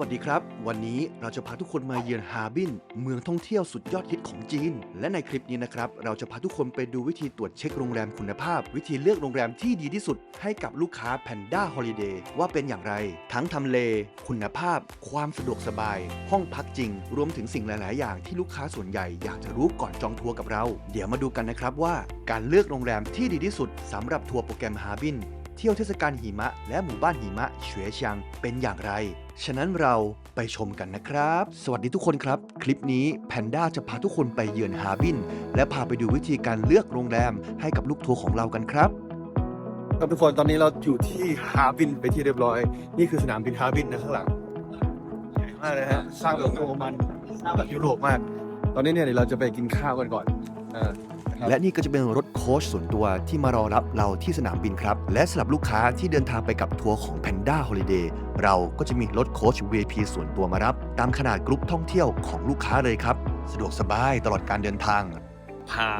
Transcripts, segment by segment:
วัสดีครับ วันนี้เราจะพาทุกคนมาเยือนฮาบิน เมืองท่องเที่ยวสุดยอดฮิตของจีน และในคลิปนี้นะครับ เราจะพาทุกคนไปดูวิธีตรวจเช็คโรงแรมคุณภาพ วิธีเลือกโรงแรมที่ดีที่สุด ให้กับลูกค้า Panda Holiday ว่าเป็นอย่างไร ทั้งทำเล คุณภาพ ความสะดวกสบาย ห้องพักจริง รวมถึงสิ่งหลาย ๆ อย่างที่ลูกค้าส่วนใหญ่อยากจะรู้ก่อนจองทัวร์กับเรา เดี๋ยวมาดูกันนะครับว่า การเลือกโรงแรมที่ดีที่สุดสำหรับทัวร์โปรแกรมฮาบินเที่ยวเทศกาลหิมะและหมู่บ้านหิมะเฉวยเชียงเป็นอย่างไร ฉะนั้นเราไปชมกันนะครับ สวัสดีทุกคนครับ คลิปนี้แพนด้าจะพาทุกคนไปเยือนฮาบิน และพาไปดูวิธีการเลือกโรงแรมให้กับลูกทัวร์ของเรากันครับ ครับทุกคนตอนนี้เราอยู่ที่ฮาบินไปที่เรียบร้อย นี่คือสนามบินฮาบินนะข้างหลังใหญ่มากนะฮะสร้างแบบโรมันสร้างแบบยุโรปมาก ตอนนี้เนี่ยเดี๋ยวเราจะไปกินข้าวกันก่อนอ่า และนี่ก็จะเป็นรถโค้ชส่วนตัวที่มารอรับเราที่สนามบินครับ และสำหรับลูกค้าที่เดินทางไปกับทัวร์ของ Panda Holiday เราก็จะมีรถโค้ช VIP ส่วนตัวมารับ ตามขนาดกรุ๊ปท่องเที่ยวของลูกค้าเลยครับ สะดวกสบายตลอดการเดินทาง พา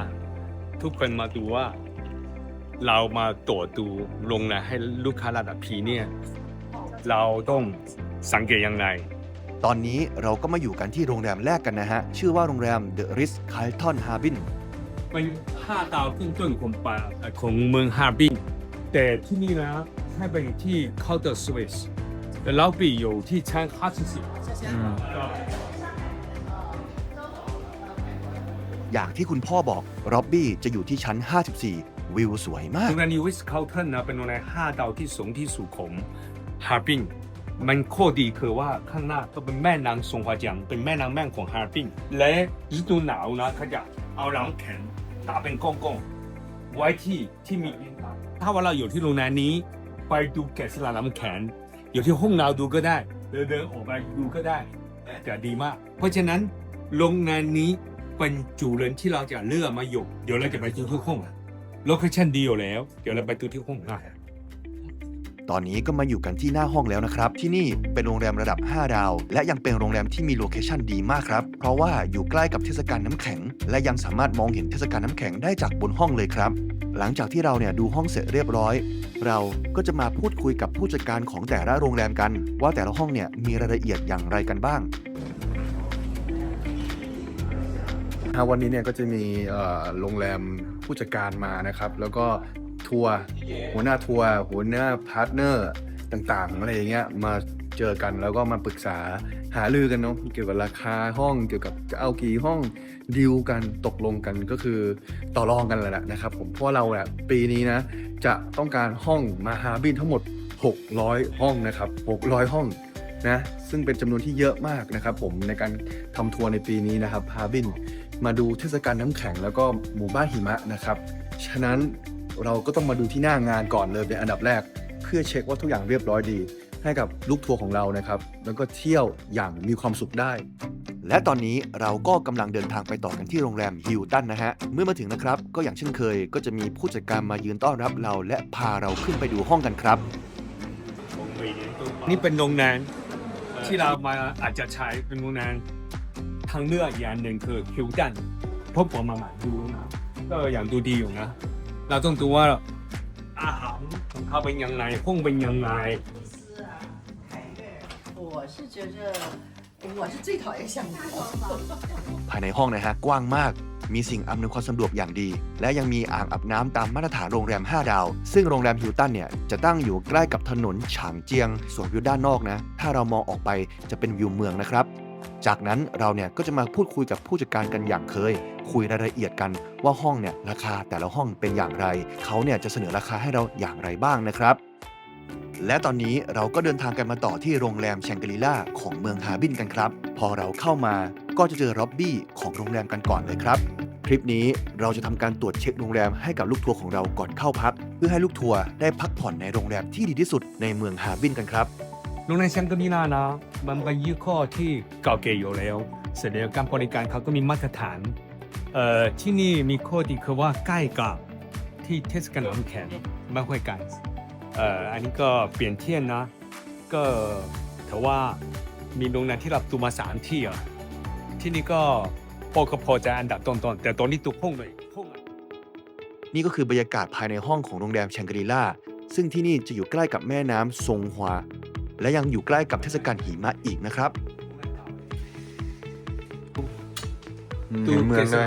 ทุกคนมาดูว่า เรามาตรวจดูโรงแรมให้ลูกค้าระดับพรีเนี่ยเราต้องสังเกตยังไง ตอนนี้เราก็มาอยู่กันที่โรงแรมแรกกันนะฮะ ชื่อว่าโรงแรม The Ritz Carlton Harbin เป็นห้าดาวขึ้นต้นของปาเอ่อของเมืองฮาร์บินแต่ที่นี่นะให้ไปที่เคาน์เตอร์สวิสแต่เราปีอยู่ที่ชั้นห้าสิบอย่างที่คุณพ่อบอกร็อบบี้จะอยู่ที่ชั้น 54 วิวสวยมาโรกงแรมนิวิสเคาน์เทนนะเป็นโรงแรมห้าดาวที่สูงที่สุดของฮาร์บินมันข้อดีคือว่าข้างหน้าก็เป็นแม่น้ำสงขลาจังเป็นแม่น้ำแม่งของฮาร์บินและฤดูหนาวนะเขาจะ เอาหลังแขนตาเป็นก้องๆไว้ที่ที่มีดินถ้าว่าเราอยู่ที่โรงแรมนี้ ไปดูแกะสลักน้ำแข็งอยู่ที่ห้องน้ำดูก็ได้ เดินเดินออกไปดูก็ได้จะดีมาก เพราะฉะนั้นโรงแรมนี้เป็นจุดเรือนที่เราจะเลือกมาอยู่ เดี๋ยวเราจะไปดูที่ห้องโลเคชั่นดีอยู่แล้ว เดี๋ยวเราไปดูที่ห้องนะ ตอนนี้ก็มาอยู่กันที่หน้าห้องแล้วนะครับ ที่นี่เป็นโรงแรมระดับ 5 ดาว และยังเป็นโรงแรมที่มีโลเคชั่นดีมากครับ เพราะว่าอยู่ใกล้กับเทศกาลน้ำแข็ง และยังสามารถมองเห็นเทศกาลน้ำแข็งได้จากบนห้องเลยครับ หลังจากที่เราเนี่ยดูห้องเสร็จเรียบร้อย เราก็จะมาพูดคุยกับผู้จัดการของแต่ละโรงแรมกัน ว่าแต่ละห้องเนี่ยมีรายละเอียดอย่างไรกันบ้างวันนี้เนี่ยก็จะมีเอ่อโรงแรมผู้จัดการมานะครับ แล้วก็ ทัวร์หัวหน้าทัวร์หัวหน้าพาร์ทเนอร์ต่างๆอะไรอย่างเงี้ยมาเจอกันแล้วก็มาปรึกษาหารือกันเนาะเกี่ยวกับราคาห้องเกี่ยวกับจะเอากี่ห้องดีลกันตกลงกันก็คือต่อรองกันแหละนะครับ ผมเพราะเราเนี่ยปีนี้นะ จะต้องการห้องมาฮาบินทั้งหมด 600 ห้องนะครับ 600 ห้องนะซึ่งเป็นจำนวนที่เยอะมากนะครับ ผมในการทำทัวร์ในปีนี้นะครับฮาบินมาดูเทศกาลน้ำแข็งแล้วก็หมู่บ้านหิมะนะครับ ฉะนั้น เราก็ต้องมาดูที่หน้างานก่อนเลยเป็นอันดับแรก เพื่อเช็คว่าทุกอย่างเรียบร้อยดี ให้กับลูกทัวร์ของเรานะครับ แล้วก็เที่ยวอย่างมีความสุขได้ และตอนนี้เราก็กำลังเดินทางไปต่อกันที่โรงแรมฮิลตันนะฮะ เมื่อมาถึงนะครับ ก็อย่างเช่นเคย ก็จะมีผู้จัดการมายืนต้อนรับเรา และพาเราขึ้นไปดูห้องกันครับ นี่เป็นโรงแรมที่เรามาอาจจะใช้เป็นโรงแรมทางเลือกอย่างหนึ่งคือคิวดันเพราะผมมาหมาดูนะก็อย่างดูดีอยู่นะ เราต้องดูว่าอาหารของเขาเป็นยังไงห้องเป็นยังไง 是啊，凯悦，我是觉得我是最讨厌香菇。 ภายในห้องนะฮะกว้างมาก มีสิ่งอำนวยความสะดวกอย่างดี และยังมีอ่างอาบน้ำตามมาตรฐานโรงแรม 5 ดาว ซึ่งโรงแรมฮิลตันเนี่ยจะตั้งอยู่ใกล้กับถนนฉางเจียง ส่วนวิวด้านนอกนะ ถ้าเรามองออกไปจะเป็นวิวเมืองนะครับ จากนั้นเราเนี่ยก็จะมาพูดคุยกับผู้จัดการกันอย่างเคย คุยรายละเอียดกันว่าห้องเนี่ยราคาแต่ละห้องเป็นอย่างไร เขาเนี่ยจะเสนอราคาให้เราอย่างไรบ้างนะครับ และตอนนี้เราก็เดินทางกันมาต่อที่โรงแรมแชงกรีล่าของเมืองฮาบินกันครับ พอเราเข้ามาก็จะเจอร็อบบี้ของโรงแรมกันก่อนเลยครับคลิปนี้เราจะทำการตรวจเช็คโรงแรมให้กับลูกทัวร์ของเราก่อนเข้าพัก เพื่อให้ลูกทัวร์ได้พักผ่อนในโรงแรมที่ดีที่สุดในเมืองฮาบินกันครับ โรงแรมแชงกรีลานะ มันเป็นยี่ห้อที่เก่าแก่อยู่แล้ว เสร็จแล้วการบริการเขาก็มีมาตรฐาน เอ่อที่นี่มีข้อดีคือว่าใกล้กับที่เทศกาลน้ำแข็งไม่ค่อยไกลเอ่ออันนี้ก็เปลี่ยนเที่ยนนะ ก็ถือว่ามีโรงแรมที่เราดูมาสามที่อะที่นี่ก็พอก็พอจะอันดับต้นๆแต่ตอนนี้ตัวห้องเลยห้องอะ นี่ก็คือบรรยากาศภายในห้องของโรงแรมแชงกรีล่าซึ่งที่นี่จะอยู่ใกล้กับแม่น้ำซงฮวา และยังอยู่ใกล้กับเทศกาลหิมะอีกนะครับ อืมเห็นเมืองได้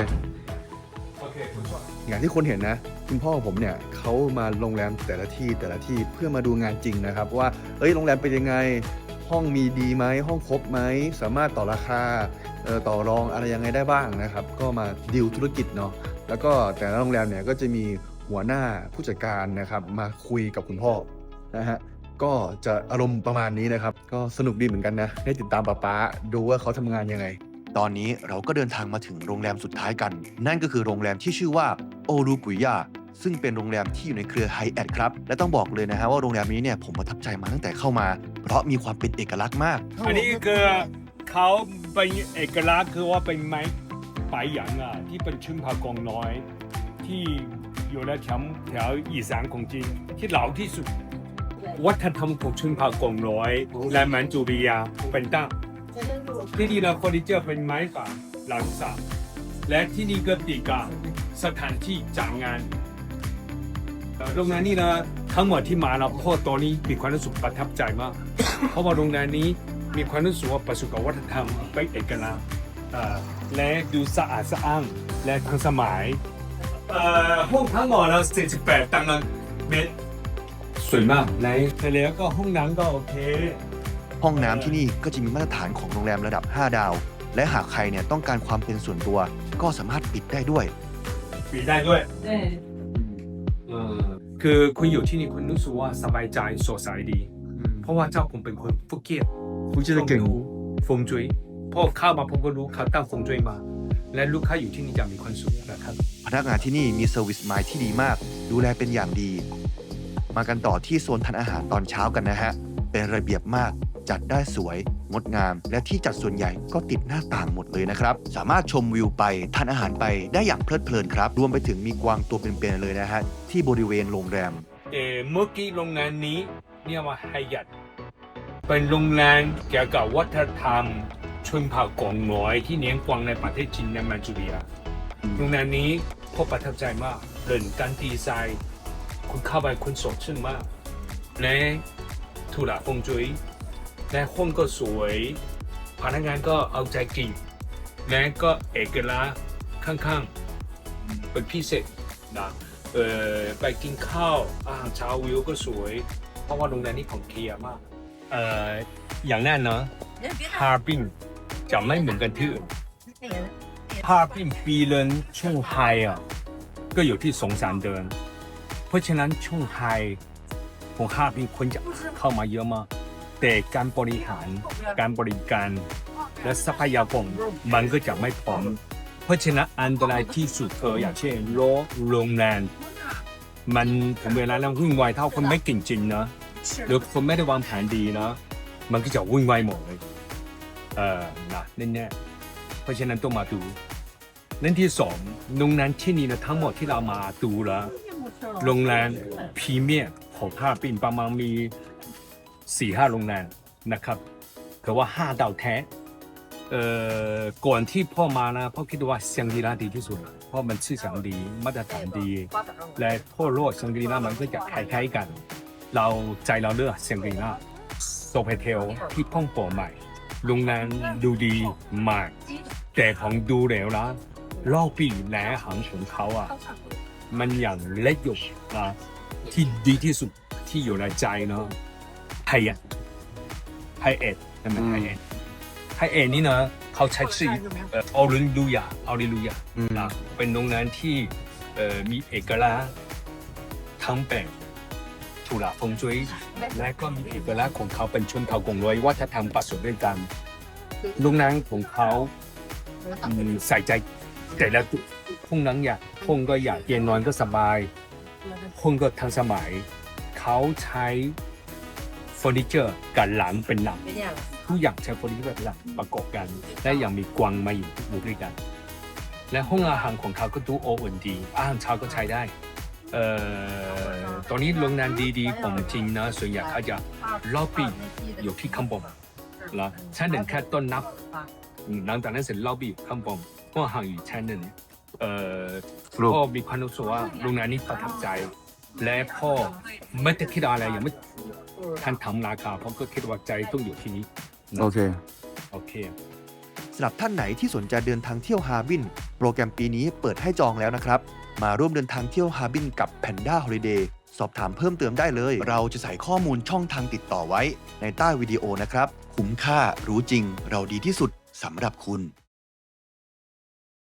โอเค不错อย่างที่คนเห็นนะ คุณพ่อผมเนี่ยเขามาโรงแรมแต่ละที่แต่ละที่เพื่อมาดูงานจริงนะครับ ว่าเอ้ยโรงแรมเป็นยังไง ห้องมีดีไหมห้องครบไหมสามารถต่อราคาเอ่อต่อรองอะไรยังไงได้บ้างนะครับ ก็มาดิวธุรกิจเนาะแล้วก็แต่ละโรงแรมเนี่ยก็จะมีหัวหน้าผู้จัดการนะครับ มาคุยกับคุณพ่อนะฮะก็จะอารมณ์ประมาณนี้นะครับ ก็สนุกดีเหมือนกันนะ ได้ติดตามป๊าป๊าดูว่าเขาทำงานยังไง ตอนนี้เราก็เดินทางมาถึงโรงแรมสุดท้ายกัน นั่นก็คือโรงแรมที่ชื่อว่าโอรูกุยยาซึ่งเป็นโรงแรมที่อยู่ในเครือไฮแอทครับ และต้องบอกเลยนะฮะว่าโรงแรมนี้เนี่ยผมประทับใจมาตั้งแต่เข้ามา เพราะมีความเป็นเอกลักษณ์มาก อันนี้คือเขาเป็นเอกลักษณ์คือว่าเป็นไม้ปลายหยางอะที่เป็นชุนผากงน้อย ที่อยู่ในแถวแถวอีสานของจีนที่เหลาที่สุด วัฒนธรรมของชุนผากงน้อย และมันจูริยาเป็นตั้ง ที่นี่นะเฟอร์นิเจอร์เป็นไม้ฝาหลังสามและที่นี่ก็ตีกาสถานที่จัดงานเอ่อโรงงานนี้นะทั้งหมดที่มาเราพ่อตอนนี้มีความรู้สึกประทับใจมาก เพราะว่าโรงงานนี้มีความรู้สึกว่าประสบกับวัฒนธรรมเป็นเอกลักษณ์เอ่อและดูสะอาดสะอ้างและทันสมัยเอ่อห้องทั้งหมดเรา48ตารางเมตรสวยมากในแล้วก็ห้องน้ำก็โอเค ห้องน้ำที่นี่ก็จะมีมาตรฐานของโรงแรมระดับ 5 ดาว และหากใครเนี่ยต้องการความเป็นส่วนตัว ก็สามารถปิดได้ด้วย ปิดได้ด้วย对，เออคือคุณอยู่ที่นี่คุณรู้สึกว่าสบายใจสดใสดี เพราะว่าเจ้าผมเป็นคนฟุกเกียฟุกเกี้ยนเก่งฟงจุ้ยพอเข้ามาผมก็รู้เขาตั้งฟงจุ้ยมา และลูกค้าอยู่ที่นี่จะมีความสุขนะครับ พนักงานที่นี่มีเซอร์วิสมายที่ดีมาก ดูแลเป็นอย่างดี มากันต่อที่โซนทานอาหารตอนเช้ากันนะฮะ เป็นระเบียบมาก จัดได้สวย งดงาม และที่จัดส่วนใหญ่ก็ติดหน้าต่างหมดเลยนะครับ สามารถชมวิวไปทานอาหารไปได้อย่างเพลิดเพลินครับ รวมไปถึงมีกวางตัวเป็นๆเลยนะฮะที่บริเวณโรงแรม เออเมื่อกี้โรงงานนี้เรียกว่าไฮยัตเป็นโรงแรมเกี่ยวกับวัฒนธรรม ชนเผ่ากองน้อยที่เลี้ยงกวางในประเทศจีนและมันจูเรียโรงแรมนี้พบประทับใจมากเรื่องการดีไซน์คุณเข้าไปคุณสดชื่นมาก และทุลาฟงจุ้ย และห้องก็สวย พนักงานก็เอาใจกินและก็เอกลักษณ์ข้างๆ เป็นพิเศษนะเออไปกินข้าวอาหารเช้าวิวก็สวย เพราะว่าโรงแรมนี้ของเคลียร์มากเอออย่างแน่นเนาะฮาร์บินจะไม่เหมือนกันที่อื่นฮาร์บินปีเรินช่วงไฮอะก็อยู่ที่สงสารเดิน เพราะฉะนั้นช่วงไฮของฮาร์บินคนจะเข้ามาเยอะมาก แต่การบริหารการบริการและทรัพยากรมันก็จะไม่พร้อม เพราะฉะนั้นอันตรายที่สุดเธออย่างเช่นโรโรงแรมมันถึงเวลาแล้ววุ่นวายเท่าคนไม่เก่งจริงนะหรือคนไม่ได้วางแผนดีนะ มันก็จะวุ่นวายหมดเลยเออนะแน่ๆเพราะฉะนั้นต้องมาดูเรื่องที่สองโรงแรมที่นี่นะทั้งหมดที่เรามาดูแล้วโรงแรมพรีเมียร์ของภาพปินประมาณมี สี่ห้าโรงแรมนะครับถือว่าห้าดาวแท้เอ่อก่อนที่พ่อมานะพ่อคิดว่าเซียงดีราดีที่สุด เพราะมันชื่อเสียงดีมาตรฐานดี และทั่วโลกเซียงดีรามันก็จะคล้ายๆกัน เราใจเราเลือกเซียงดีราโซเปเทลที่พ่องเปิดใหม่โรงแรมดูดีมาก แต่ผมดูแล้วนะรอบปีแหนหางของเขาอะมันอย่างเล็กอยู่นะที่ดีที่สุดที่อยู่ในใจเนาะ ไฮเอ็ดไฮเอ็ดใช่ไหมอืมไฮเอ็ดไฮเอ็ดนี่นะเขาใช้ชื่อเอ่อออริลูยาออริลูยาอืมนะเป็นโรงแรมที่เอ่อมีเอกลักษณ์ทั้งแบบทุลาฟงจุ้ยและก็มีเอกลักษณ์ของเขาเป็นชนเผ่ากงร้อยวัฒนธรรมผสมด้วยกันโรงแรมของเขาอืมใส่ใจแต่ละห้องนั้นอยากห้องก็อยากเตียงนอนก็สบายห้องก็ทันสมัย เขาใช้ เฟอร์นิเจอร์กับหลังเป็นหลัง这样。ทุกอย่างใช้เฟอร์นิเจอร์เป็นหลังประกอบกัน และยังมีกวางมาอยู่อยู่ด้วยกัน และห้องอาหารของเขาก็ดูโอเอ็นดีอาหารเช้าก็ใช้ได้เอ่อตอนนี้โรงแรมดีๆของจริงนะส่วนใหญ่เขาจะล็อบบี้อยู่ที่ข้างบนแล้วชั้นหนึ่งแค่ต้นนับอืมหลังจากนั้นเสร็จล็อบบี้อยู่ข้างบนห้องอาหารอยู่ชั้นหนึ่งเอ่อรูปพ่อมีความรู้สึกว่าโรงแรมนี้ประทับใจ และพ่อไม่ได้คิดอะไรอย่างไม่ ท่านทำราคาเพราะก็คิดว่าใจต้องอยู่ที่นี้โอเค โอเค สำหรับท่านไหนที่สนใจเดินทางเที่ยวฮาร์บิน โปรแกรมปีนี้เปิดให้จองแล้วนะครับ มาร่วมเดินทางเที่ยวฮาร์บินกับ Panda Holiday สอบถามเพิ่มเติมได้เลย เราจะใส่ข้อมูลช่องทางติดต่อไว้ในใต้วิดีโอนะครับ คุ้มค่ารู้จริง เราดีที่สุดสำหรับคุณ